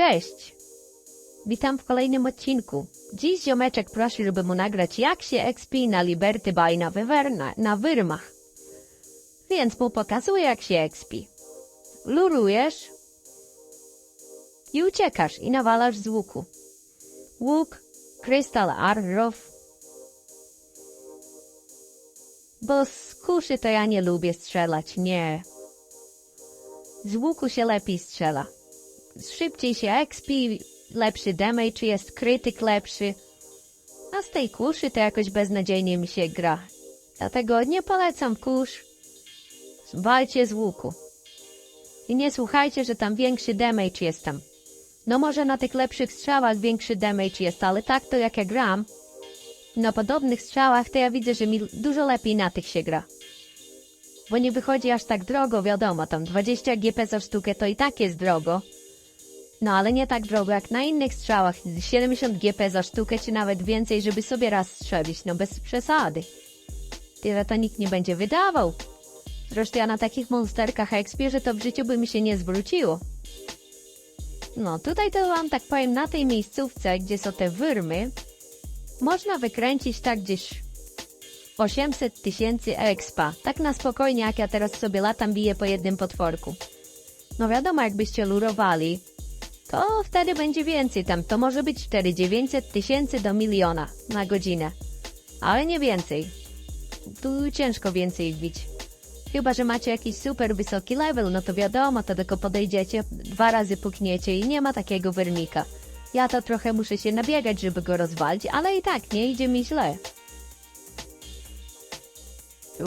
Cześć! Witam w kolejnym odcinku. Dziś ziomeczek prosi, żeby mu nagrać jak się XP na Liberty Bay na, wywerna, na wyrmach. Więc mu pokazuję jak się XP. Lurujesz i uciekasz i nawalasz z łuku. Łuk, krystal arrow. Bo z kuszy to ja nie lubię strzelać, nie. Z łuku się lepiej strzela. Szybciej się XP, lepszy damage, jest krytyk lepszy. A z tej kuszy to jakoś beznadziejnie mi się gra. Dlatego nie polecam kusz. Walcie z łuku. I nie słuchajcie, że tam większy damage jest tam. No może na tych lepszych strzałach większy damage jest, ale tak to jak ja gram, na podobnych strzałach to ja widzę, że mi dużo lepiej na tych się gra. Bo nie wychodzi aż tak drogo, wiadomo, tam 20 GP za sztukę to i tak jest drogo. No ale nie tak drogo jak na innych strzałach, 70 GP za sztukę czy nawet więcej, żeby sobie raz strzelić, no bez przesady. Tyle to nikt nie będzie wydawał. Zresztą ja na takich monsterkach ekspie, że to w życiu by mi się nie zwróciło. No tutaj to wam tak powiem, na tej miejscówce, gdzie są te wyrmy, można wykręcić tak gdzieś 800 tysięcy expa. Tak na spokojnie, jak ja teraz sobie latam biję po jednym potworku. No wiadomo, jakbyście lurowali, to wtedy będzie więcej tam. To może być 4 900 tysięcy do miliona na godzinę. Ale nie więcej. Tu ciężko więcej wbić. Chyba, że macie jakiś super wysoki level, no to wiadomo, to tylko podejdziecie, dwa razy pukniecie i nie ma takiego wyrmika. Ja to trochę muszę się nabiegać, żeby go rozwalić, ale i tak nie idzie mi źle.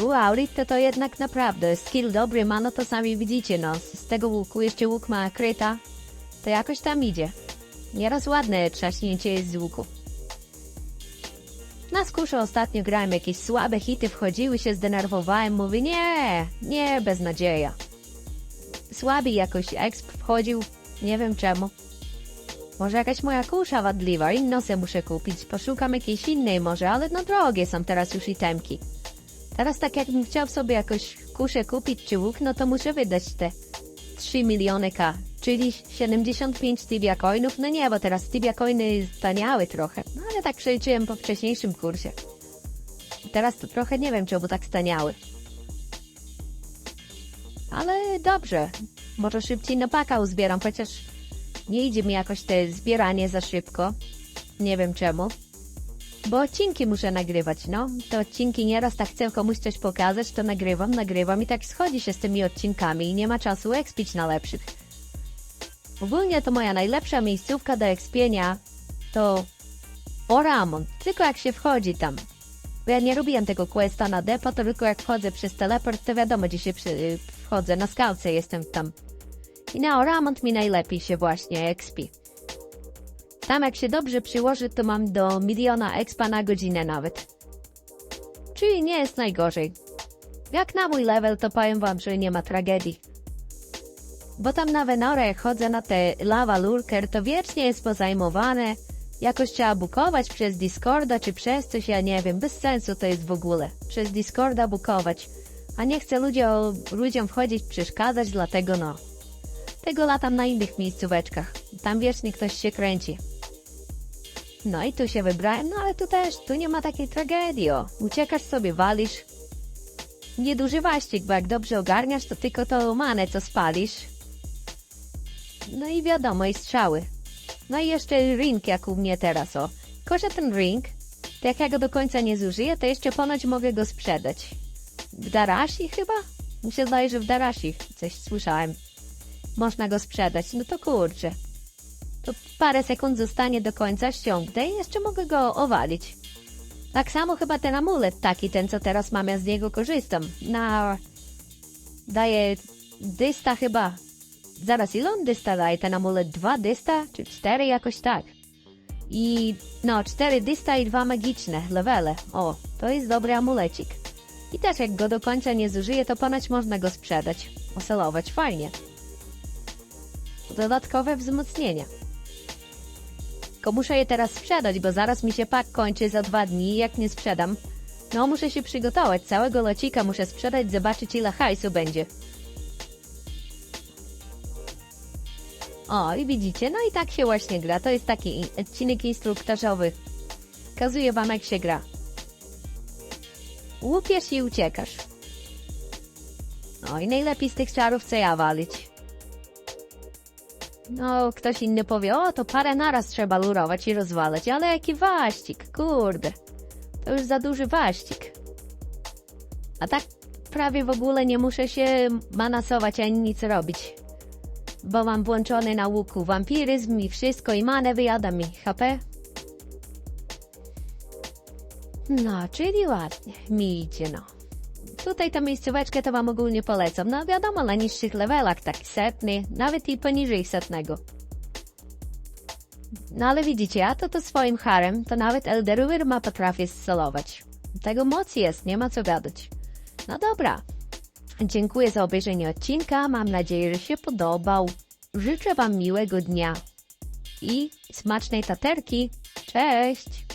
U Aurit to to jednak naprawdę skill dobry ma, no to sami widzicie, no. Z tego łuku jeszcze łuk ma kryta, to jakoś tam idzie. Nieraz ładne trzaśnięcie jest z łuku. Na skuszu ostatnio grałem jakieś słabe hity, wchodziły się, zdenerwowałem, mówię nie, nie, beznadzieja. Słaby jakoś exp wchodził, nie wiem czemu. Może jakaś moja kusza wadliwa, inną se muszę kupić, poszukam jakiejś innej może, ale no drogie są teraz już itemki. Teraz tak jakbym chciał sobie jakoś kuszę kupić czy łuk, no to muszę wydać te 3 miliony K, czyli 75 tibia coinów, no nie, bo teraz tibia coiny staniały trochę, no ale tak przeliczyłem po wcześniejszym kursie. Teraz to trochę nie wiem, czemu tak staniały. Ale dobrze, może szybciej na paka uzbieram, chociaż nie idzie mi jakoś te zbieranie za szybko. Nie wiem czemu. Bo odcinki muszę nagrywać, no. Te odcinki nieraz tak chcę komuś coś pokazać, to nagrywam, nagrywam i tak schodzi się z tymi odcinkami i nie ma czasu expić na lepszych. Ogólnie to moja najlepsza miejscówka do expienia to Oramon, tylko jak się wchodzi tam. Bo ja nie robiłem tego questa na depo, to tylko jak wchodzę przez teleport, to wiadomo gdzie się przy, wchodzę, na skałce jestem tam. I na Oramont mi najlepiej się właśnie expi. Tam jak się dobrze przyłoży, to mam do miliona expa na godzinę nawet. Czyli nie jest najgorzej. Jak na mój level, to powiem wam, że nie ma tragedii. Bo tam na Venorę jak chodzę na te lava lurker, to wiecznie jest pozajmowane. Jakoś trzeba bukować przez Discorda czy przez coś, ja nie wiem, bez sensu to jest w ogóle. Przez Discorda bukować. A nie chcę ludziom, ludziom wchodzić, przeszkadzać, dlatego no. Tego latam na innych miejscóweczkach. Tam wiecznie ktoś się kręci. No i tu się wybrałem, no ale tu też, tu nie ma takiej tragedii, o. Uciekasz sobie, walisz. Nieduży waścik, bo jak dobrze ogarniasz, to tylko to manę, co spalisz. No i wiadomo, i strzały. No i jeszcze ring, jak u mnie teraz, o. Że ten ring, to jak ja go do końca nie zużyję, to jeszcze ponoć mogę go sprzedać. W Darashi chyba? Mi się zdaje, że w Darashi coś słyszałem. Można go sprzedać, no to kurczę. To parę sekund zostanie do końca, ściągnę i jeszcze mogę go owalić. Tak samo chyba ten amulet taki, ten co teraz mam, ja z niego korzystam. Na... daje dysta chyba. Zaraz ile on dysta daje? Ten amulet dwa dysta? Czy cztery jakoś tak? I no, cztery dysta i dwa magiczne levele. O, to jest dobry amulecik. I też jak go do końca nie zużyję, to ponoć można go sprzedać. Oselować, fajnie. Dodatkowe wzmocnienia. Tylko muszę je teraz sprzedać, bo zaraz mi się pak kończy za dwa dni jak nie sprzedam, no muszę się przygotować. Całego locika muszę sprzedać, zobaczyć ile hajsu będzie. O, i widzicie, no i tak się właśnie gra. To jest taki odcinek instruktażowy. Kazuję wam, jak się gra. Łupiesz i uciekasz. No i najlepiej z tych czarów, co ja walić. No, ktoś inny powie, o, to parę naraz trzeba lurować i rozwalać, ale jaki waścik, kurde. To już za duży waścik. A tak prawie w ogóle nie muszę się manasować ani nic robić. Bo mam włączony na łuku wampiryzm i wszystko i manę wyjada mi HP. No, czyli ładnie, mi idzie no. Tutaj tę miejscóweczkę to wam ogólnie polecam. No wiadomo, na niższych levelach, tak setny, nawet i poniżej setnego. No ale widzicie, ja to to swoim harem, to nawet Elderuir ma potrafię solować. Tego moc jest, nie ma co gadać. No dobra. Dziękuję za obejrzenie odcinka, mam nadzieję, że się podobał. Życzę wam miłego dnia i smacznej taterki. Cześć!